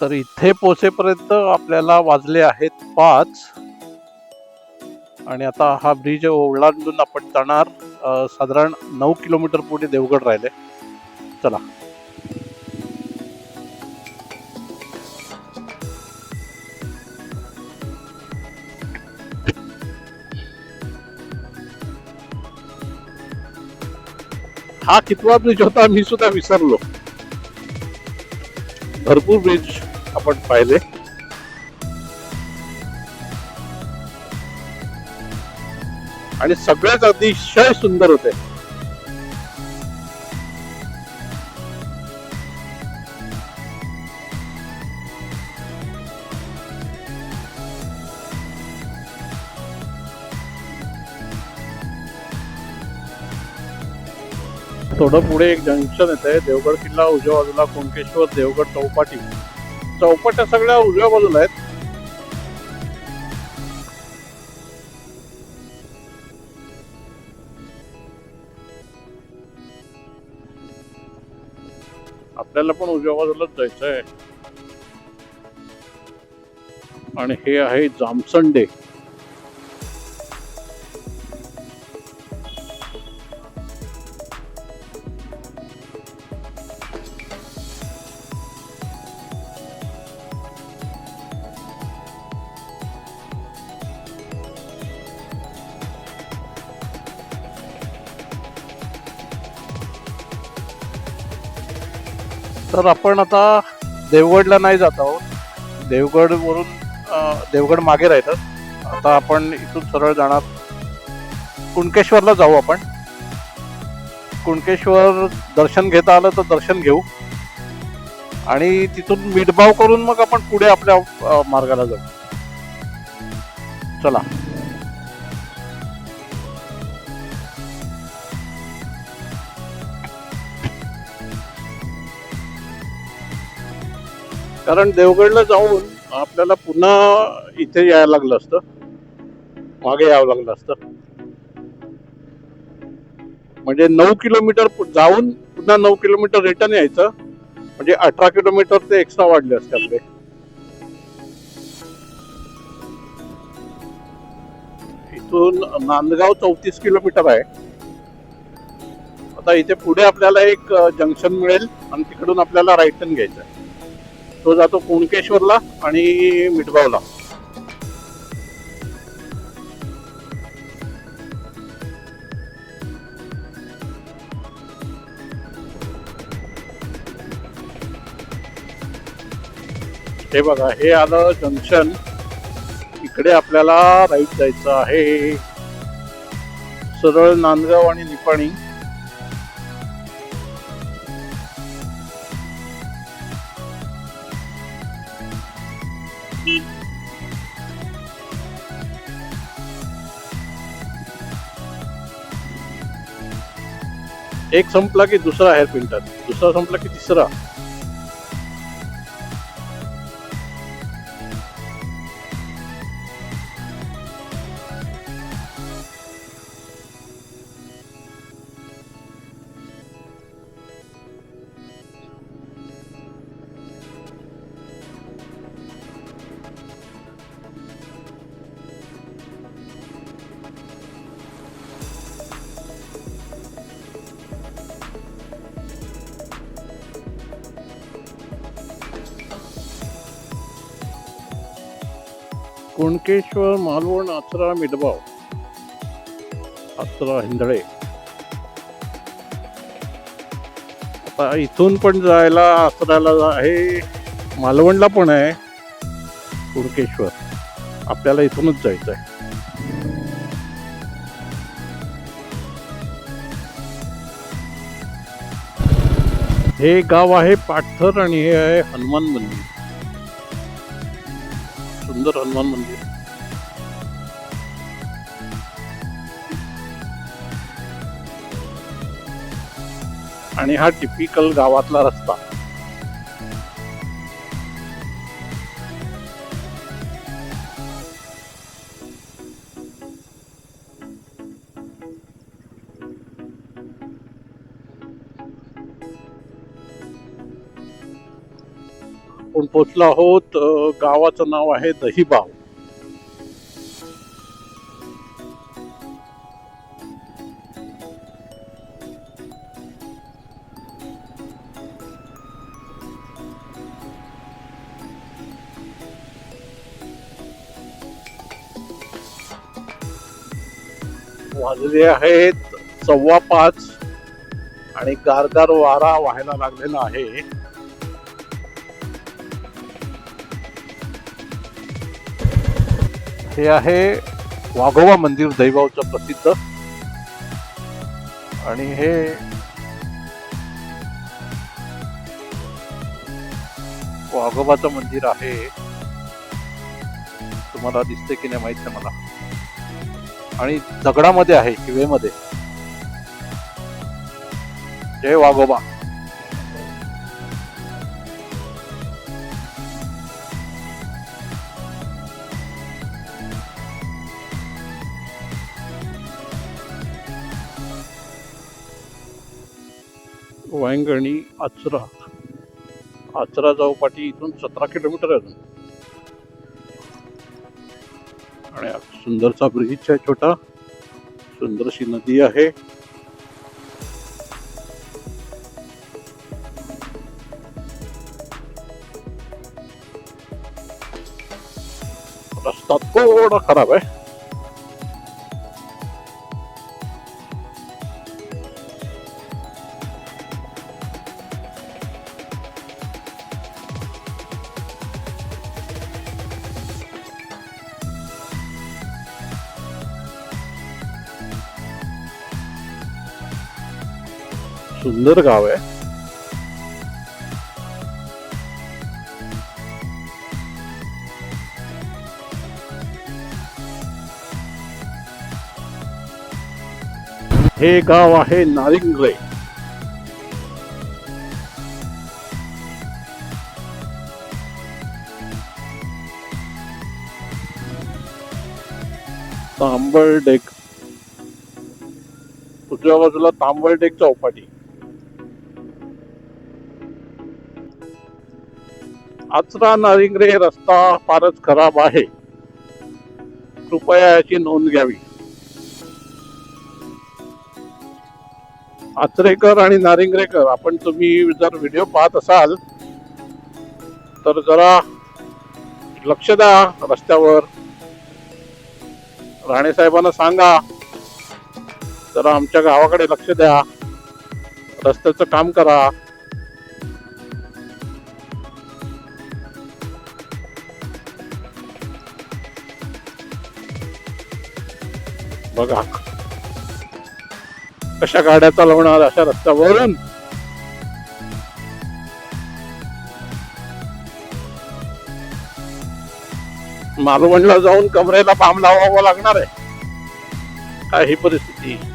तर इथे पोचेपर्यंत आपल्याला वाजले आहेत पाच. आणि आता हा ब्रिज ओलांडून आपण जाणार साधारण नऊ किलोमीटर पुढे देवगड राहिले. चला. हा कितवा ब्रिज होता मी सुद्धा विसरलो. भरपूर ब्रिज. आपण पाहिले. आणि सगळ्याच अतिशय सुंदर होते. थोडं पुढे एक जंक्शन येते देवगड किल्ला उजव्या बाजूला कोंकेश्वर देवगड चौपाटी. चौपाट्या सगळ्या उजव्या बाजूला आहेत. आपल्याला पण उजव्या बाजूलाच जायचं आहे आणि हे आहे जामसंडे. तर आपण आता देवगडला नाही जात आहोत. देवगड वरून देवगड मागे राहतात. आता आपण इथून सरळ जाणार. कुणकेश्वरला जाऊ आपण. कुणकेश्वर दर्शन घेता आलं तर दर्शन घेऊ. आणि तिथून मिठभाव करून मग आपण पुढे आपल्या मार्गाला जाऊ. चला. कारण देवगडला जाऊन आपल्याला पुन्हा इथे यायला लागलं असतं. मागे यावं लागलं असतं. म्हणजे नऊ किलोमीटर जाऊन पुन्हा नऊ किलोमीटर रिटर्न यायचं. म्हणजे अठरा किलोमीटर ते एक्स्ट्रा वाढले असते आपले. इथून नांदगाव चौतीस किलोमीटर आहे. आता इथे पुढे आपल्याला एक जंक्शन मिळेल आणि तिकडून आपल्याला राईट टर्न घ्यायचं आहे. तो जातो कुणकेश्वरला आणि मिठगावला. हे बघा हे आलं जंक्शन. इकडे आपल्याला राईट जायचं आहे. सरळ नांदगाव आणि निपाणी. एक संपला की दुसरा हेअर पिंटर दुसरा संपला की तिसरा. कुणकेश्वर मालवण आचरा मिडबाव आचरा हिंदळे. आता इथून पण जायला आचऱ्याला आहे मालवणला पण आहे. कुणकेश्वर. आपल्याला इथूनच जायचं आहे हे गाव आहे पाठर आणि हे आहे हनुमान मंदिर. सुंदर हनुमान मंदिर आणि हा टिपिकल गावातला रस्ता. आपण पोचलो आहोत गावाचं नाव आहे दहीबाव. वाजले आहेत सव्वा पाच आणि गारदार वारा व्हायला लागलेला आहे. हे आहे वाघोबा मंदिर दैवावचं प्रसिद्ध. आणि हे वाघोबाचं मंदिर आहे. तुम्हाला दिसते की नाही माहीत नाही मला. आणि दगडामध्ये आहे शिवेमध्ये जय वाघोबा. वायंगणी आचरा. आचरा चौपाटी इथून सतरा किलोमीटर आहे. अजून आणि सुंदरचा ब्रिज आहे छोटा. सुंदरशी नदी आहे. रस्ता थोडा खराब आहे. सुंदर गाव आहे. हे गाव आहे नारिंगरे तांबळडेक उजव्या बाजूला तांबळडेक चौपाटी आचरा नारिंगरे रस्ता फारच खराब आहे. कृपया याची नोंद घ्यावी. आचरेकर आणि नारिंगरेकर आपण तुम्ही जर व्हिडिओ पाहत असाल तर जरा लक्ष द्या रस्त्यावर. राणे साहेबांना सांगा. जरा आमच्या गावाकडे लक्ष द्या. रस्त्याचं काम करा. बघा. कशा गाड्या चालवणार अशा रस्त्यावरून? मालवणला जाऊन कमरेला बांब लावावा लागणार आहे. काय ही परिस्थिती?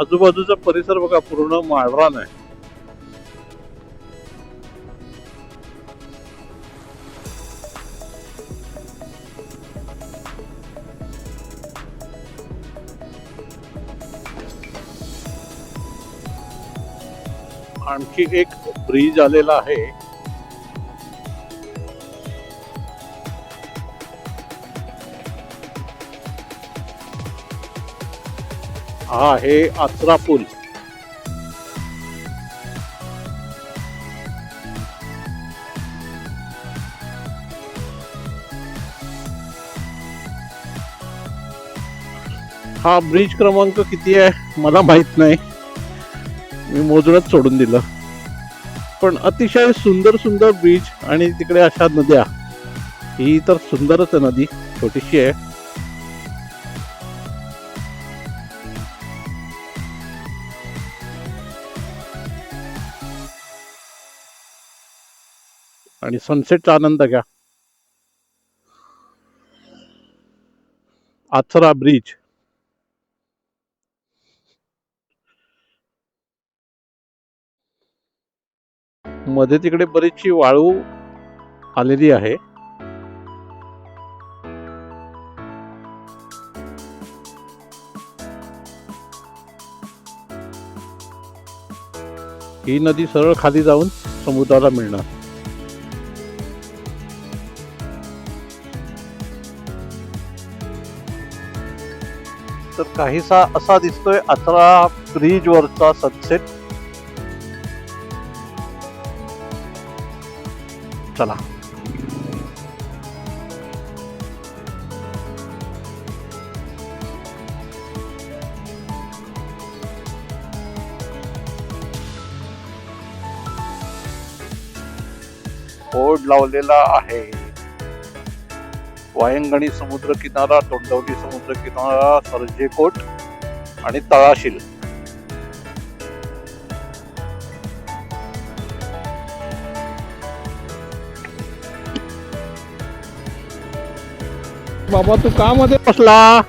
आजूबाजूचा परिसर बघा पूर्ण माळरान आहे आणखी एक ब्रिज आलेला आहे. हा आहे आचरा पूल. हा ब्रिज क्रमांक किती आहे मला माहीत नाही. मी मोजणच सोडून दिलं. पण अतिशय सुंदर सुंदर ब्रिज आणि तिकडे अशा नद्या. ही तर सुंदरच आहे नदी छोटीशी आहे. आणि सनसेटचा आनंद घ्या. आचरा ब्रिजमध्ये तिकडे बरीचशी वाळू आलेली आहे. ही नदी सरळ खाली जाऊन समुद्राला मिळणार. काहीसा असा दिसतोय अथरा ब्रिज वरचा सनसेट चला. बोर्ड लावलेला आहे. वायंगणी समुद्र किनारा तोंडवली समुद्र किनारा सरजेकोट आणि तळाशील. बाबा तू का मध्ये बसला?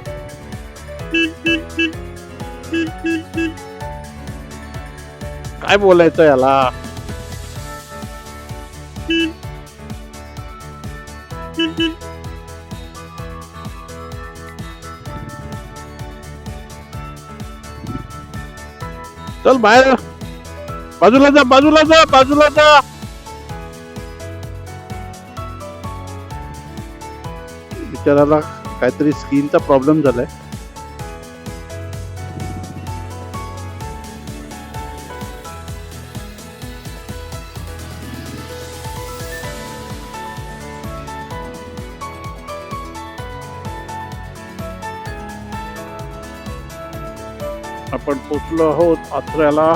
काय बोलायचं याला? चल बाहेर. बाजूला जा बाजूला जा बाजूला जा. बिचाराला काहीतरी स्किनचा प्रॉब्लेम झालाय. पोचलो हो, आहोत आचऱ्याला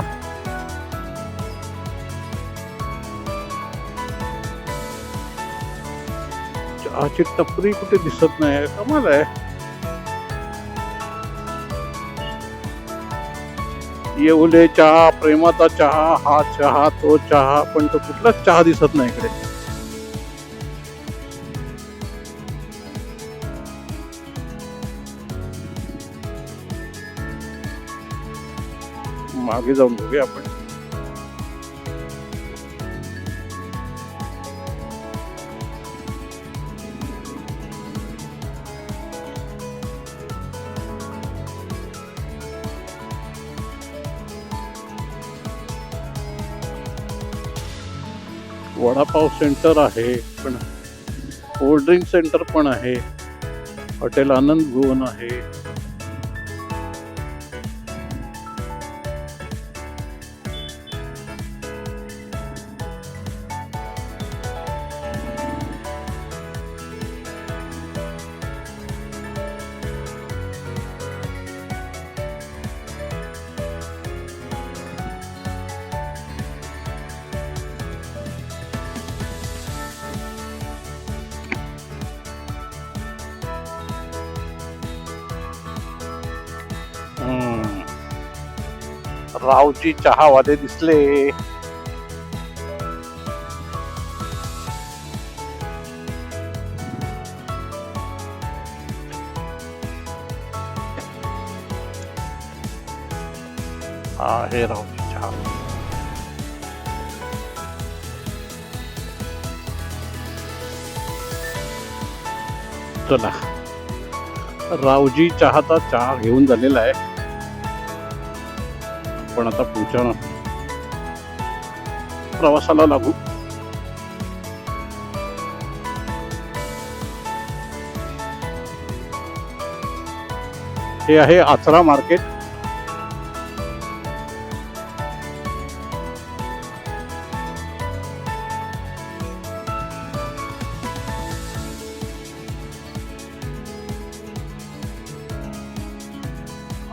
चहाची टपरी कुठे दिसत नाही कमाल आहे. येऊले चहा प्रेमाचा चहा हा चहा तो चहा पण तो कुठलाच चहा दिसत नाही इकडे. मागे जाऊन बघूया आपण वडापाव सेंटर आहे पण कोल्ड ड्रिंक सेंटर पण आहे. हॉटेल आनंद भुवन आहे. रावजी चहावाले दिसले. हा हे रावजी चहा. चला. रावजी चहाचा चहा घेऊन झालेला आहे. आपण आता पोहोचणार प्रवासाला लागू. हे आहे आचरा मार्केट.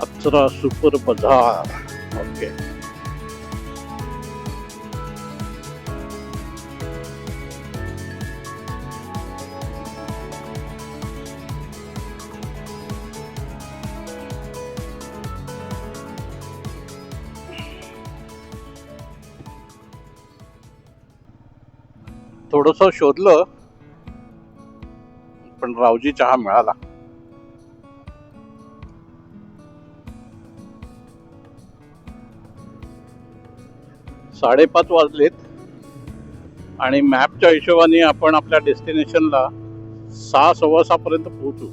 आचरा सुपर बाजार. ओके थोडस शोधलं पण रावजी चहा मिळाला. साडेपाच वाजलेत. आणि मॅपच्या हिशोबाने आपण आपल्या डेस्टिनेशनला सहा सव्वा सहापर्यंत पोहोचू.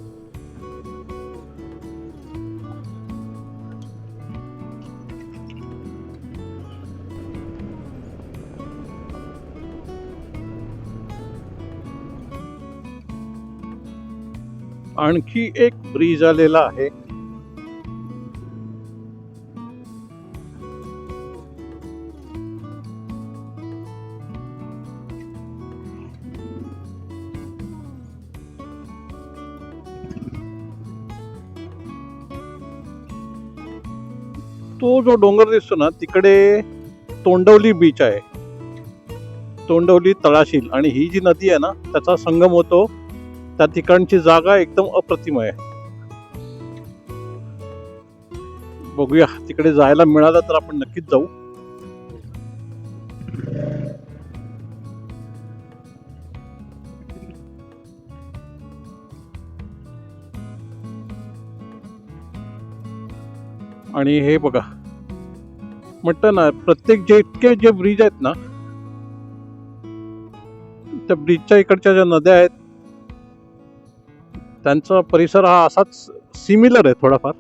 आणखी एक ब्रिज आलेला आहे. तो जो डोंगर दिसतो ना तिकडे तोंडवली बीच आहे. तोंडवली तळाशील. आणि ही जी नदी आहे ना त्याचा संगम होतो. त्या ठिकाणची जागा एकदम अप्रतिम आहे. बघूया तिकडे जायला मिळालं तर आपण नक्कीच जाऊ. आणि हे बघा. म्हटलं ना प्रत्येक जे इतके जे ब्रिज आहेत ना त्या ब्रिजच्या इकडच्या ज्या नद्या आहेत त्यांचा परिसर हा असाच सिमिलर आहे थोडाफार.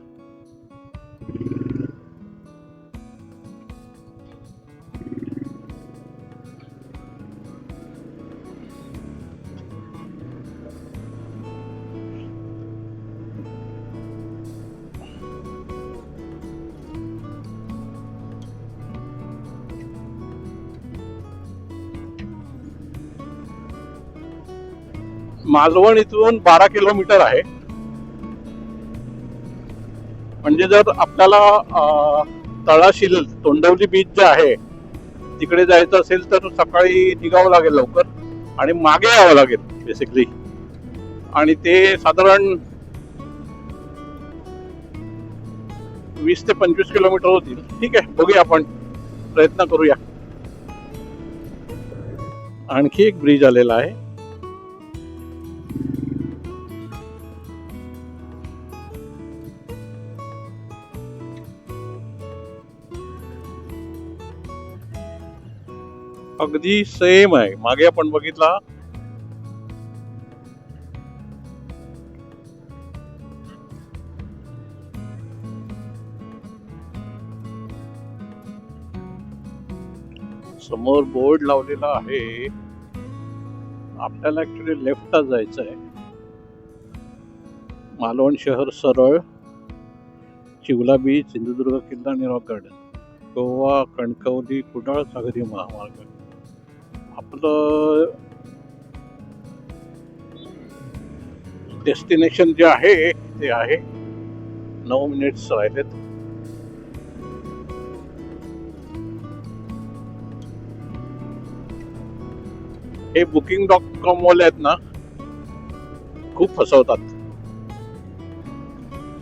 मालवण इथून बारा किलोमीटर आहे. म्हणजे जर आपल्याला तळाशील तोंडवली बीच जे आहे तिकडे जायचं असेल तर सकाळी निघावं लागेल लवकर आणि मागे यावं लागेल बेसिकली आणि ते साधारण वीस ते पंचवीस किलोमीटर होतील. ठीक आहे बघूया आपण. प्रयत्न करूया. आणखी एक ब्रिज आलेला आहे. अगदी सेम आहे. मागे आपण बघितला. समोर बोर्ड लावलेला आहे. आपल्याला ऍक्च्युली लेफ्टला जायचं आहे मालवण शहर सरळ चिवला बीच सिंधुदुर्ग किल्ला आणि रॉक गार्डन गोवा कणकवली कुडाळ सागरी महामार्ग. आपलं डेस्टिनेशन जे आहे ते आहे. नऊ मिनिट्स राहिलेत. हे बुकिंग डॉट कॉम वाले आहेत ना खूप फसवतात.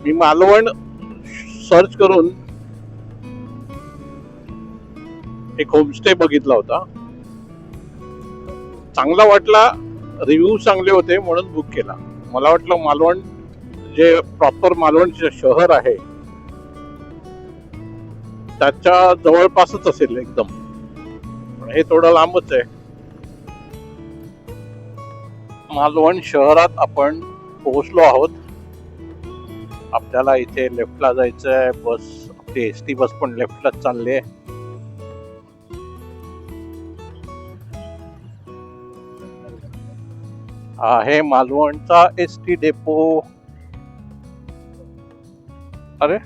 मी मालवण सर्च करून एक होमस्टे बघितला होता. चांगला वाटला रिव्ह्यू चांगले होते म्हणून बुक केला. मला वाटलं मालवण जे प्रॉपर मालवण शहर आहे त्याच्या जवळपासच असेल एकदम. हे थोडं लांबच आहे. मालवण शहरात आपण पोहोचलो आहोत. आपल्याला इथे लेफ्टला जायचं आहे बस आपली एस टी बस पण लेफ्टलाच चालली आहे. हा आहे मालवणचा एस टी डेपो. अरे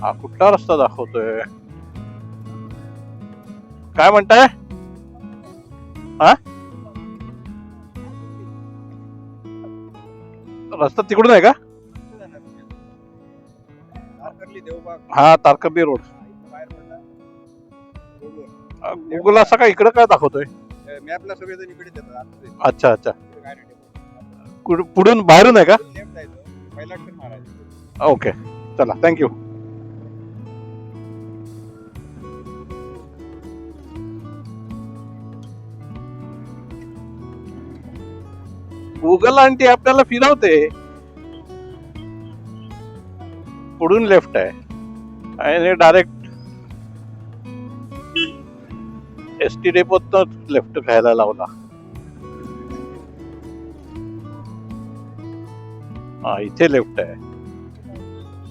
हा कुठला रस्ता दाखवतोय? काय म्हणताय? हा? रस्ता तिकडून आहे का? हा तारकर्ली रोड. गुगल असा का इकडे काय दाखवतोय? मॅपला सगळेजण इकडे आतमध्ये. अच्छा अच्छा. पुढून बाहेरून आहे का? लेफ्ट जायचं पहिला टर्न मारायचं. ओके. चला थँक्यू गुगल ते आपल्याला फिरवते पुढून लेफ्ट आहे. आणि डायरेक्ट एस टी डेपोत लेफ़्ट घ्यायला लावला. हा, इथे लेफ़्ट आहे.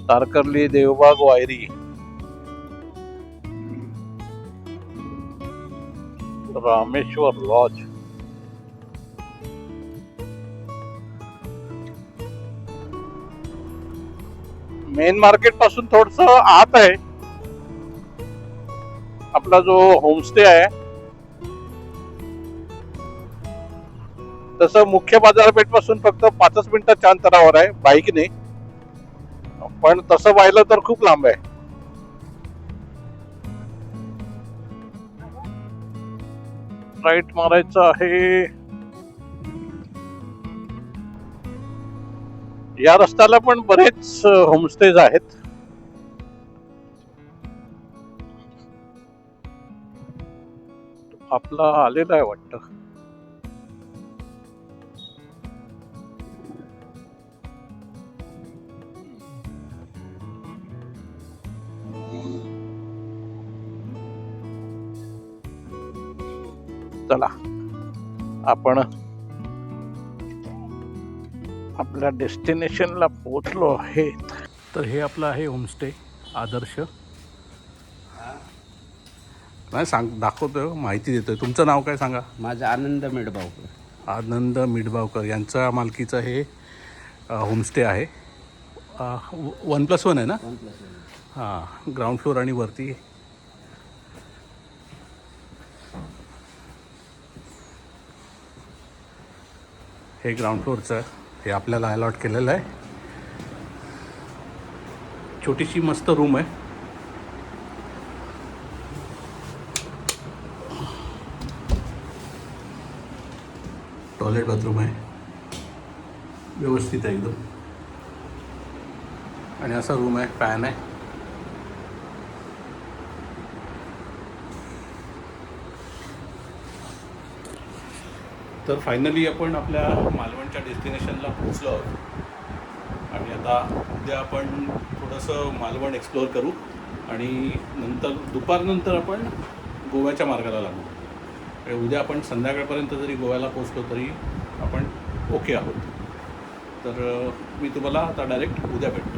तारकर्ली देवबाग वायरी. रामेश्वर लॉज. मेन मार्केट पासून थोडस आत आहे. आपला जो होमस्टे आहे तसं मुख्य बाजारपेठपासून फक्त पाचच मिनिटाच्या अंतरावर आहे बाईकने पण तसं पाहिलं तर खूप लांब आहे. राईट मारायचं आहे. या रस्त्याला पण बरेच होमस्टेज आहेत. आपला आलेला आहे वाटतं. चला. आपण आपल्या डेस्टिनेशनला पोहोचलो आहे तर हे आपलं आहे होमस्टे आदर्श. नाही सांग दाखवतोय माहिती देतोय. तुमचं नाव काय सांगा? माझा आनंद मिडबावकर. आनंद मिडबावकर. यांचा मालकीचं हे होमस्टे आहे. वन प्लस वन आहे ना? हां ग्राउंड फ्लोअर आणि वरती हे ग्राउंड फ्लोअरचं हे आपल्याला अलॉट केलेलं आहे. छोटीशी मस्त रूम आहे. टॉयलेट बाथरूम आहे. व्यवस्थित आहे एकदम. आणि असा रूम आहे फॅन आहे. तर फायनली आपण आपल्या मालवणच्या डेस्टिनेशनला पोहोचलो आहोत. आणि आता उद्या आपण थोडंसं मालवण एक्सप्लोअर करू आणि नंतर दुपारनंतर आपण गोव्याच्या मार्गाला लागू. आणि उद्या आपण संध्याकाळपर्यंत जरी गोव्याला पोचलो तरी आपण ओके आहोत. तर मी तुम्हाला आता डायरेक्ट उद्या भेटतो.